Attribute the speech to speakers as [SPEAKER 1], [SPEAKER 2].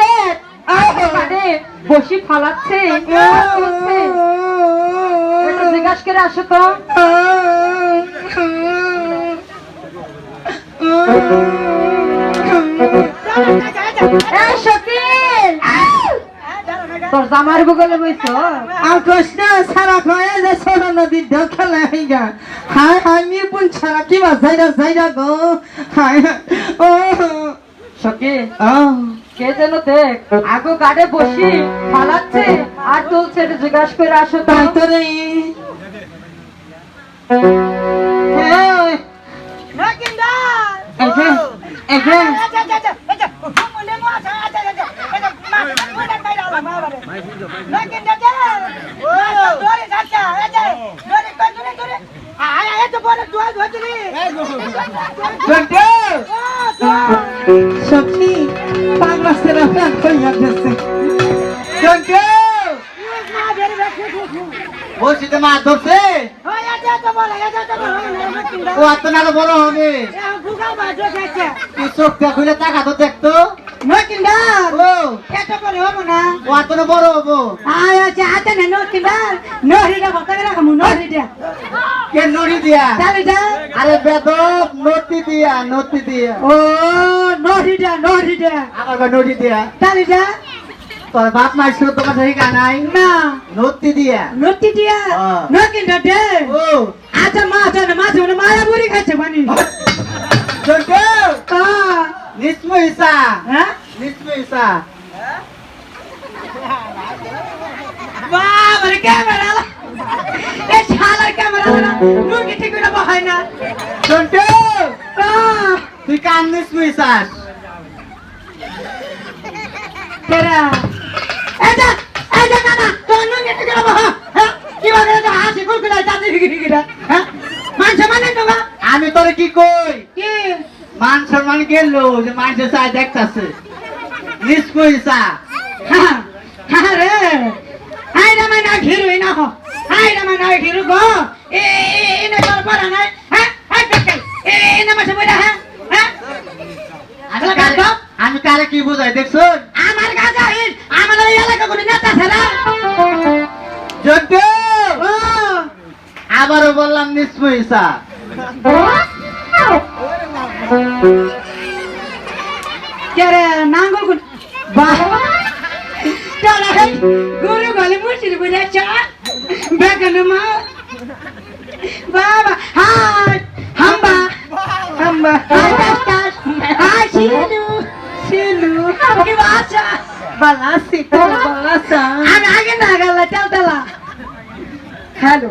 [SPEAKER 1] দেখ মানে বসি ফালাচ্ছে জিজ্ঞাসা করে আসো তো। তোর জামার বগলে বইছ?
[SPEAKER 2] আর কৃষ্ণ সারা কয়ে যে ছোট নদীর ঢেউ খেলা হয়ে গা। হায় হায় মিরপুন ছাড়া কি বা যাইরা যাইরা গো। হায়, ও ও।
[SPEAKER 1] কে যেন দেখ আগো গাড়ে বসি ফালাচ্ছে আর তুলছে জিজ্ঞাসা করে আসো তো।
[SPEAKER 2] তাই তো রে এই, এই যে, এই যে, জন্টু, সখী বসিতে মাছ ধরছে? ও নালে বড় হবে। তুই চোখটা খুলে টাকা তো দেখতো? বড় হব?
[SPEAKER 3] হাতে না নহিটা বসাকে রাখামু নহিটা
[SPEAKER 2] কে নড়ি দিয়া? আরে বেদব নতি দিয়া নতি দিয়া।
[SPEAKER 3] ও নহিটা নহিটা
[SPEAKER 2] আমার নড়ি দিয়া?
[SPEAKER 3] তালিটা
[SPEAKER 2] তোর বাপ মার শুধু তোমার থেকে নাই
[SPEAKER 3] না।
[SPEAKER 2] নতি দিয়া।
[SPEAKER 3] নতি দিয়া?
[SPEAKER 2] হ্যাঁ।
[SPEAKER 3] নকিন্দার দে।
[SPEAKER 2] ও।
[SPEAKER 3] আচ্ছা মাছ না মাছ না মায়া বুড়ি খাচ্ছে পানি
[SPEAKER 2] জন্টু
[SPEAKER 3] হ্যাঁ
[SPEAKER 2] নিশ্চয় ইসা
[SPEAKER 3] হ্যাঁ?
[SPEAKER 2] নিশ্চয় ইসা
[SPEAKER 3] বাবারে ক্যামেরা এ শালার ক্যামেরা না। নুকি ঠিক করে বহাই না।
[SPEAKER 2] জন্টু
[SPEAKER 3] আহ,
[SPEAKER 2] তুই কান ইসাস
[SPEAKER 3] তেরা এটা এটা কানা তো নুকি ঠিক করে বহা হ্যাঁ কি বলে এটা হাসি কুলকুলা হ্যাঁ?
[SPEAKER 2] আমি তোরে কি কই?
[SPEAKER 3] কি?
[SPEAKER 2] মান সম্মান গেল যে মানুষের চাই দেখতাছে। নিশ্চয় ইসা
[SPEAKER 3] হ্যাঁ হ্যাঁ রে। মানে ঘিরু না হো। মানে ঘিরু গো। এ হ্যাঁ এ মাসে বইরা হ্যাঁ হ্যাঁ।
[SPEAKER 2] আমি
[SPEAKER 3] আসলে কাজ
[SPEAKER 2] আমি কারে কি বুঝাই দেখছ
[SPEAKER 3] আমার কাছে আইন আমার এলাকা কোনো নেতা ও
[SPEAKER 2] আবারও বললাম নিশ্চয় ইসা
[SPEAKER 3] কে রে নাঙ্গল কোন বাহ চলা হে গুরু গলে মুছির বুঝা চা মা। বাবা হাই হাম্বা। হাম্বা হাই শিলু। শিলু কি বাসা
[SPEAKER 2] বালাসি তো বালাসা।
[SPEAKER 3] আমি আগে না গেল চল চলা। হ্যালো।